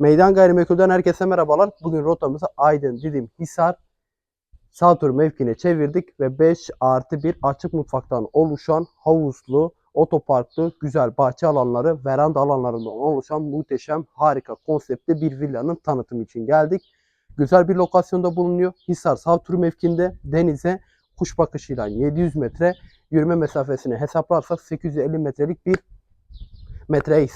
Meydan Gayrimenkul'den herkese merhabalar. Bugün rotamızı Aydın, Didim, Hisar, Saltur mevkine çevirdik ve 5 artı 1 açık mutfaktan oluşan havuzlu, otoparklı, güzel bahçe alanları, veranda alanlarından oluşan muhteşem, harika konseptli bir villanın tanıtımı için geldik. Güzel bir lokasyonda bulunuyor. Hisar Saltur mevkinde denize kuş bakışıyla 700 metre, yürüme mesafesini hesaplarsak 850 metrelik bir metreye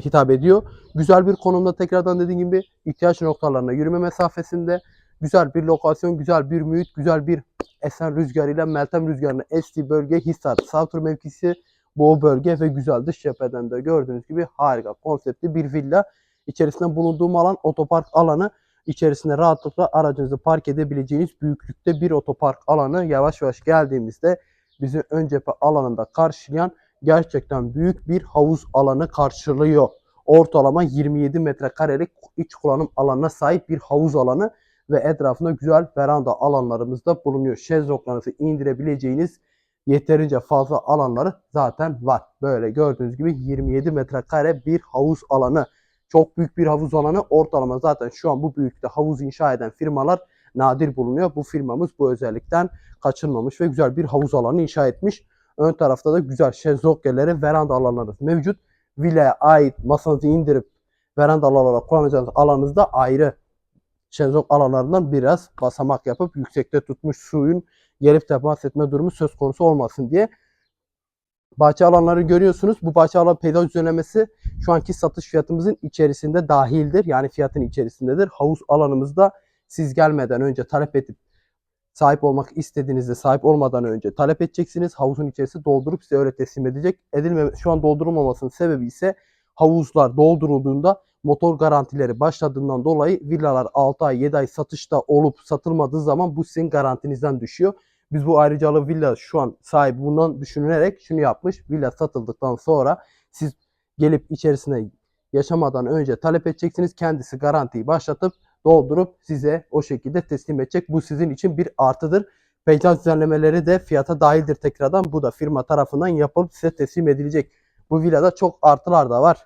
hitap ediyor. Güzel bir konumda tekrardan dediğim gibi ihtiyaç noktalarına yürüme mesafesinde güzel bir lokasyon, güzel bir mühit, güzel bir esen rüzgarıyla Meltem rüzgarının estiği bölge Hisar, Savtur mevkisi bu bölge ve güzel dış cepheden de gördüğünüz gibi harika konseptli bir villa. İçerisinde bulunduğum alan otopark alanı. İçerisinde rahatlıkla aracınızı park edebileceğiniz büyüklükte bir otopark alanı. Yavaş yavaş geldiğimizde bizi ön cephe alanında karşılayan gerçekten büyük bir havuz alanı karşılıyor. Ortalama 27 metrekarelik iç kullanım alanına sahip bir havuz alanı ve etrafında güzel veranda alanlarımız da bulunuyor. Şezlonglarınızı indirebileceğiniz yeterince fazla alanları zaten var. Böyle gördüğünüz gibi 27 metrekare bir havuz alanı. Çok büyük bir havuz alanı. Ortalama zaten şu an bu büyüklükte havuz inşa eden firmalar nadir bulunuyor. Bu firmamız bu özellikten kaçınmamış ve güzel bir havuz alanı inşa etmiş. Ön tarafta da güzel şezlonggeleri, veranda alanlarınız mevcut. Villaya ait masanızı indirip veranda alanlara kullanacağınız alanınızda ayrı şezlong alanlarından biraz basamak yapıp yüksekte tutmuş suyun gelip temas etme durumu söz konusu olmasın diye. Bahçe alanları görüyorsunuz. Bu bahçe alan peyzaj düzenlemesi şu anki satış fiyatımızın içerisinde dahildir. Yani fiyatın içerisindedir. Havuz alanımızda siz gelmeden önce talep edip sahip olmak istediğinizde sahip olmadan önce talep edeceksiniz. Havuzun içerisi doldurup size öyle teslim edecek. Edilme, şu an doldurulmamasının sebebi ise havuzlar doldurulduğunda motor garantileri başladığından dolayı villalar 6 ay 7 ay satışta olup satılmadığı zaman bu sizin garantinizden düşüyor. Biz bu ayrıcalığı villa şu an sahibi bundan düşünülerek şunu yapmış. Villa satıldıktan sonra siz gelip içerisine yaşamadan önce talep edeceksiniz. Kendisi garantiyi başlatıp doldurup size o şekilde teslim edecek. Bu sizin için bir artıdır. Peyzaj düzenlemeleri de fiyata dahildir tekrardan. Bu da firma tarafından yapılıp size teslim edilecek. Bu villada çok artılar da var.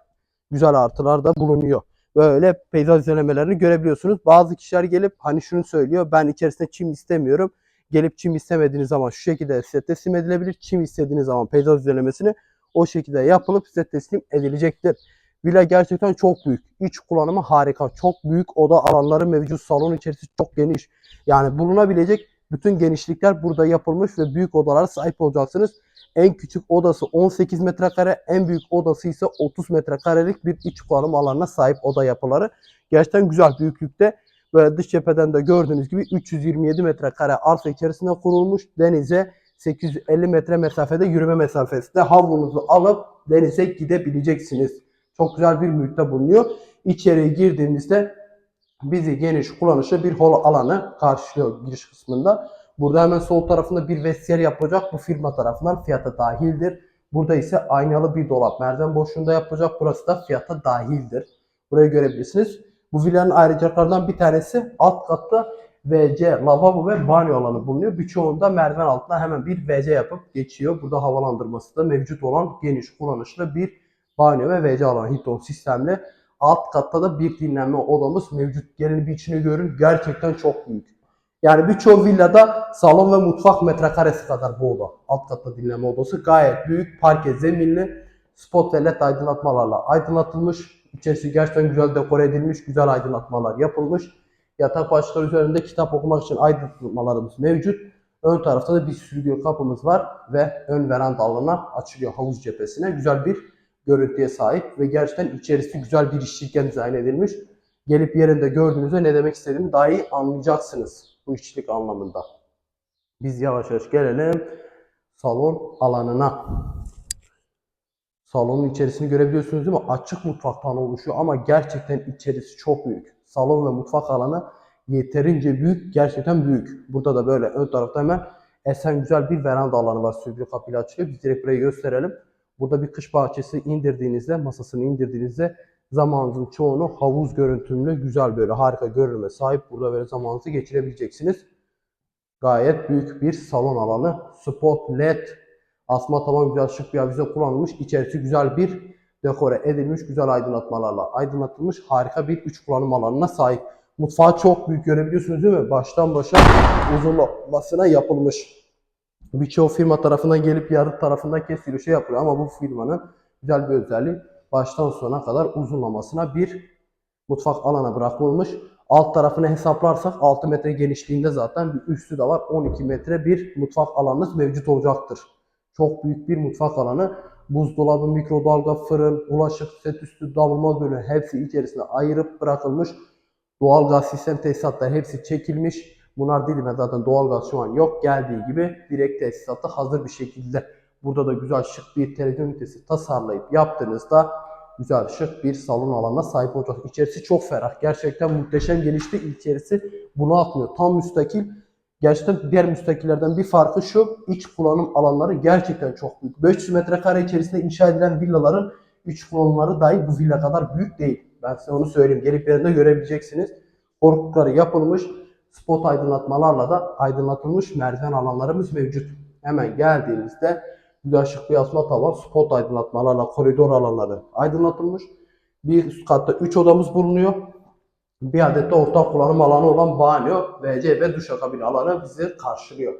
Güzel artılar da bulunuyor. Böyle peyzaj düzenlemelerini görebiliyorsunuz. Bazı kişiler gelip hani şunu söylüyor. Ben içerisinde çim istemiyorum. Gelip çim istemediğiniz zaman şu şekilde size teslim edilebilir. Çim istediğiniz zaman peyzaj düzenlemesini o şekilde yapılıp size teslim edilecektir. Villa gerçekten çok büyük. İç kullanımı harika. Çok büyük oda alanları mevcut. Salon içerisi çok geniş. Yani bulunabilecek bütün genişlikler burada yapılmış ve büyük odalara sahip olacaksınız. En küçük odası 18 metrekare, en büyük odası ise 30 metrekarelik bir iç kullanım alanına sahip oda yapıları. Gerçekten güzel büyüklükte. Böyle dış cepheden de gördüğünüz gibi 327 metrekare arsa içerisinde kurulmuş. Denize 850 metre mesafede yürüme mesafesinde havlunuzu alıp denize gidebileceksiniz. Çok güzel bir mühitte bulunuyor. İçeriye girdiğimizde bizi geniş kullanışlı bir hol alanı karşılıyor giriş kısmında. Burada hemen sol tarafında bir vestiyer yapılacak. Bu firma tarafından fiyata dahildir. Burada ise aynalı bir dolap merdiven boşluğunda yapılacak. Burası da fiyata dahildir. Burayı görebilirsiniz. Bu villanın ayrıcalıklarından bir tanesi alt katta WC, lavabo ve banyo alanı bulunuyor. Birçoğunda merdiven altına hemen bir WC yapıp geçiyor. Burada havalandırması da mevcut olan geniş kullanışlı bir banyo ve WC alanı Hilton sistemli. Alt katta da bir dinlenme odamız mevcut. Gelin bir içini görün. Gerçekten çok büyük. Yani birçok villada salon ve mutfak metrekaresi kadar bu oda. Alt katta dinlenme odası gayet büyük. Parke zeminli. Spot ve led aydınlatmalarla aydınlatılmış. İçerisi gerçekten güzel dekore edilmiş. Güzel aydınlatmalar yapılmış. Yatak başlıkları üzerinde kitap okumak için aydınlatmalarımız mevcut. Ön tarafta da bir stüdyo kapımız var ve ön veranda alanına açılıyor havuz cephesine. Güzel bir görüntüye sahip ve gerçekten içerisi güzel bir işçilikten dizayn edilmiş. Gelip yerinde gördüğünüzde ne demek istediğimi daha iyi anlayacaksınız bu işçilik anlamında. Biz yavaş yavaş gelelim salon alanına. Salonun içerisini görebiliyorsunuz değil mi? Açık mutfaktan oluşuyor ama gerçekten içerisi çok büyük. Salon ve mutfak alanı yeterince büyük, gerçekten büyük. Burada da böyle ön tarafta hemen esen güzel bir veranda alanı var. Sürgülü kapıyla açılıyor. Biz direkt burayı gösterelim. Burada bir kış bahçesi indirdiğinizde, masasını indirdiğinizde zamanınızın çoğunu havuz görüntümlü güzel böyle harika görünüme sahip. Burada böyle zamanınızı geçirebileceksiniz. Gayet büyük bir salon alanı. Spot, led, asma tavan güzel şık bir avize kullanılmış. İçerisi güzel bir dekore edilmiş, güzel aydınlatmalarla aydınlatılmış harika bir üç kullanım alanına sahip. Mutfağı çok büyük görebiliyorsunuz değil mi? Baştan başa uzunlamasına yapılmış. Birçok firma tarafından gelip yarı tarafından kesiliyor şey yapıyor ama bu firmanın güzel bir özelliği baştan sona kadar uzunlamasına bir mutfak alana bırakılmış. Alt tarafını hesaplarsak 6 metre genişliğinde zaten bir üstü de var. 12 metre bir mutfak alanınız mevcut olacaktır. Çok büyük bir mutfak alanı. Buzdolabı, mikrodalga, fırın, bulaşık, set üstü, davulma bölümü hepsi içerisine ayırıp bırakılmış. Doğalgaz sistem tesisatları hepsi çekilmiş. Bunlar Didim'e zaten doğalgaz şu an yok. Geldiği gibi direkt tesisatı hazır bir şekilde. Burada da güzel şık bir televizyon ünitesi tasarlayıp yaptığınızda güzel şık bir salon alanına sahip olacak. İçerisi çok ferah. Gerçekten muhteşem gelişti. İçerisi bunu atmıyor. Tam müstakil. Gerçekten diğer müstakillerden bir farkı şu. iç kullanım alanları gerçekten çok büyük. 500 metrekare içerisinde inşa edilen villaların iç kullanımları dahi bu villa kadar büyük değil. Ben size onu söyleyeyim. Gelip yerinde görebileceksiniz. Korkulukları yapılmış. Spot aydınlatmalarla da aydınlatılmış merdiven alanlarımız mevcut. Hemen geldiğimizde güzel şık bir asma tavan, spot aydınlatmalarla koridor alanları aydınlatılmış. Bir üst katta 3 odamız bulunuyor. Bir adet de ortak kullanım alanı olan banyo, WC ve duşakabin alanı bizi karşılıyor.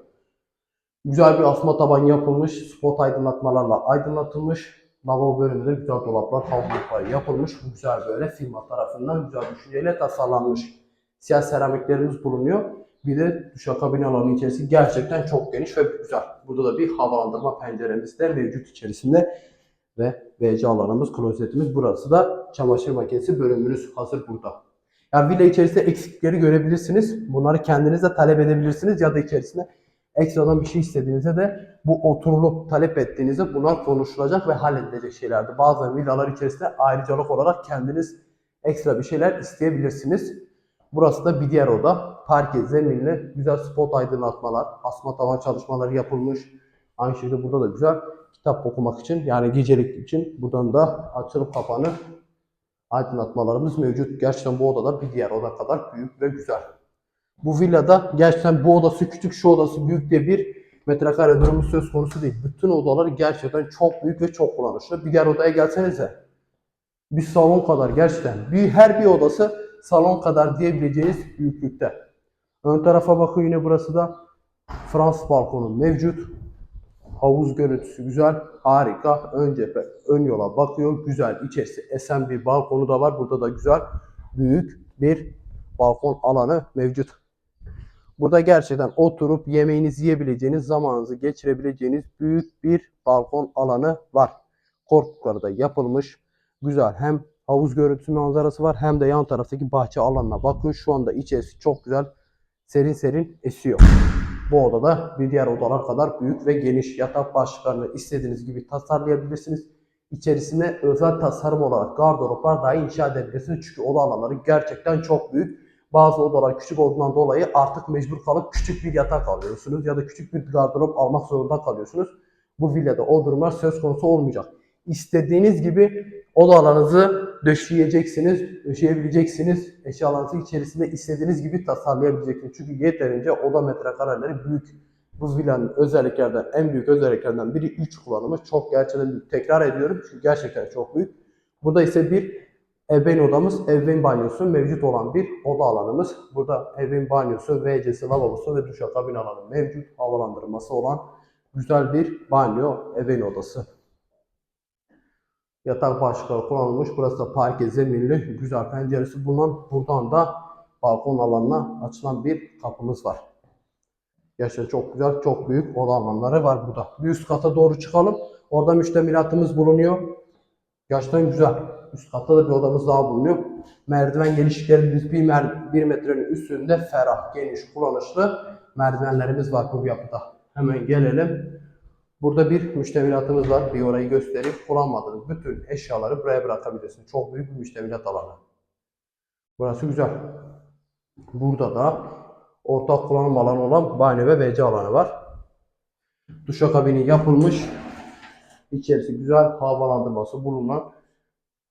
Güzel bir asma taban yapılmış, spot aydınlatmalarla aydınlatılmış. Lavabo bölümünde güzel dolaplar, havluluklar yapılmış. Güzel böyle firma tarafından güzel düşünceyle tasarlanmış. Siyah seramiklerimiz bulunuyor. Bir de duşakabin alanı içerisi gerçekten çok geniş ve güzel. Burada da bir havalandırma penceremiz de mevcut içerisinde. Ve WC alanımız, klozetimiz. Burası da çamaşır makinesi bölümümüz hazır burada. Yani villa içerisinde eksikleri görebilirsiniz. Bunları kendiniz de talep edebilirsiniz ya da içerisinde ekstradan bir şey istediğinizde de bu oturulup talep ettiğinizde bunlar konuşulacak ve halledilecek şeylerdir. Bazı villalar içerisinde ayrıcalık olarak kendiniz ekstra bir şeyler isteyebilirsiniz. Burası da bir diğer oda. Parke, zeminli, güzel spot aydınlatmalar, asma tavan çalışmaları yapılmış. Aynı şekilde burada da güzel kitap okumak için yani gecelik için buradan da açılıp kapanı aydınlatmalarımız mevcut. Gerçekten bu odada bir diğer oda kadar büyük ve güzel. Bu villada gerçekten bu odası küçük, şu odası büyük diye bir metrekare durumu söz konusu değil. Bütün odalar gerçekten çok büyük ve çok kullanışlı. Bir diğer odaya gelsenize. Bir salon kadar gerçekten. Bir, her bir odası salon kadar diyebileceğiniz büyüklükte. Ön tarafa bakın yine burası da Fransız balkonu mevcut. Havuz görüntüsü güzel, harika. Ön cephe, ön yola bakıyor. Güzel, içerisi esen bir balkonu da var. Burada da güzel, büyük bir balkon alanı mevcut. Burada gerçekten oturup yemeğinizi yiyebileceğiniz, zamanınızı geçirebileceğiniz büyük bir balkon alanı var. Korkulukları da yapılmış. Güzel. Hem havuz görüntüsü manzarası var hem de yan taraftaki bahçe alanına bakın. Şu anda içerisi çok güzel. Serin serin esiyor. Bu odada bir diğer odalar kadar büyük ve geniş yatak başlıklarını istediğiniz gibi tasarlayabilirsiniz. İçerisine özel tasarım olarak gardıroplar dahi inşa edebilirsiniz. Çünkü oda alanları gerçekten çok büyük. Bazı odalar küçük olduğundan dolayı artık mecbur kalıp küçük bir yatak alıyorsunuz ya da küçük bir gardırop almak zorunda kalıyorsunuz. Bu villada o durumlar söz konusu olmayacak. İstediğiniz gibi odalarınızı döşeyeceksiniz, döşeyebileceksiniz. Eşyalarınızı içerisinde istediğiniz gibi tasarlayabileceksiniz. Çünkü yeterince oda metrekareleri büyük. Bu villanın özelliklerden, en büyük özelliklerinden biri 3 kullanımı. Çok gerçekten büyük. Tekrar ediyorum çünkü gerçekten çok büyük. Burada ise bir ebeveyn odamız, ebeveyn banyosu mevcut olan bir oda alanımız. Burada ebeveyn banyosu, WC'si, lavabosu ve duşakabin alanı mevcut. Havalandırması olan güzel bir banyo, ebeveyn odası. Yatak başlıkları kullanılmış. Burası da parke zeminli, güzel penceresi bulunan. Buradan da balkon alanına açılan bir kapımız var. Gerçekten çok güzel, çok büyük oda alanları var burada. Bir üst kata doğru çıkalım. Orada müştemilatımız bulunuyor. Gerçekten güzel. Üst katta da bir odamız daha bulunuyor. Merdiven genişliklerimiz bir, mer bir metrenin üstünde ferah, geniş, kullanışlı merdivenlerimiz var bu yapıda. Hemen gelelim. Burada bir müştemilatımız var. Bir orayı göstereyim. Kullanmadığınız bütün eşyaları buraya bırakabilirsiniz. Çok büyük bir müştemilat alanı. Burası güzel. Burada da ortak kullanım alanı olan banyo ve WC alanı var. Duşakabini yapılmış. İçerisi güzel havalandırması bulunan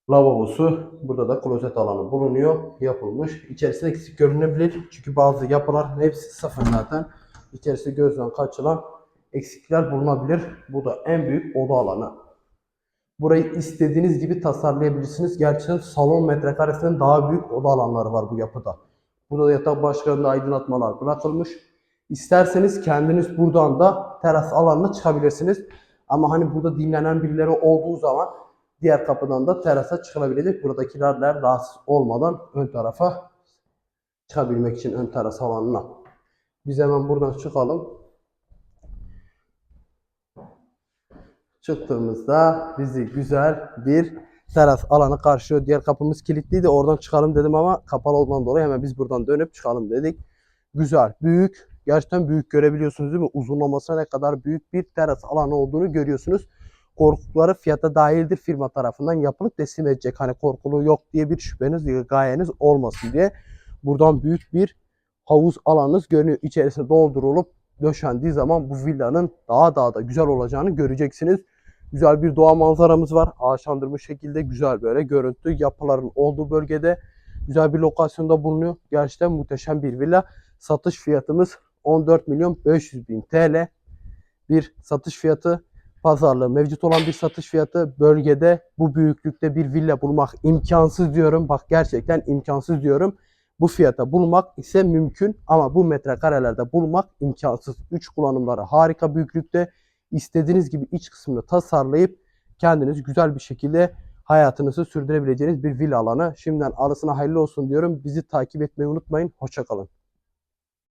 lavabosu. Burada da klozet alanı bulunuyor. Yapılmış. İçerisinde eksik görünebilir. Çünkü bazı yapılar hepsi sıfır zaten. İçerisi gözden kaçılan eksikler bulunabilir. Bu da en büyük oda alanı. Burayı istediğiniz gibi tasarlayabilirsiniz. Gerçekten salon metrekaresinden daha büyük oda alanları var bu yapıda. Burada da yatak başlarında aydınlatmalar bırakılmış. İsterseniz kendiniz buradan da teras alanına çıkabilirsiniz. Ama hani burada dinlenen birileri olduğu zaman diğer kapıdan da terasa çıkılabilecek. Buradakilerle rahatsız olmadan ön tarafa çıkabilmek için ön teras alanına. Biz hemen buradan çıkalım. Çıktığımızda bizi güzel bir teras alanı karşılıyor. Diğer kapımız kilitliydi. Oradan çıkalım dedim ama kapalı olduğundan dolayı hemen biz buradan dönüp çıkalım dedik. Güzel, büyük. Gerçekten büyük görebiliyorsunuz değil mi? Uzunlamasına ne kadar büyük bir teras alanı olduğunu görüyorsunuz. Korkulukları fiyata dahildir firma tarafından yapılıp teslim edecek. Hani korkuluğu yok diye bir şüpheniz, gayeniz olmasın diye. Buradan büyük bir havuz alanınız görünüyor. İçerisine doldurulup döşendiği zaman bu villanın daha daha da güzel olacağını göreceksiniz. Güzel bir doğa manzaramız var. Ağaçlandırmış şekilde güzel böyle görüntü yapıların olduğu bölgede güzel bir lokasyonda bulunuyor. Gerçekten muhteşem bir villa. Satış fiyatımız 14 milyon 500 bin TL. Bir satış fiyatı pazarlığı mevcut olan bir satış fiyatı bölgede bu büyüklükte bir villa bulmak imkansız diyorum. Bak gerçekten imkansız diyorum. Bu fiyata bulmak ise mümkün ama bu metrekarelerde bulmak imkansız. 3 kullanımları harika büyüklükte. İstediğiniz gibi iç kısmını tasarlayıp kendiniz güzel bir şekilde hayatınızı sürdürebileceğiniz bir villa alanı. Şimdiden arasına hayırlı olsun diyorum. Bizi takip etmeyi unutmayın. Hoşçakalın.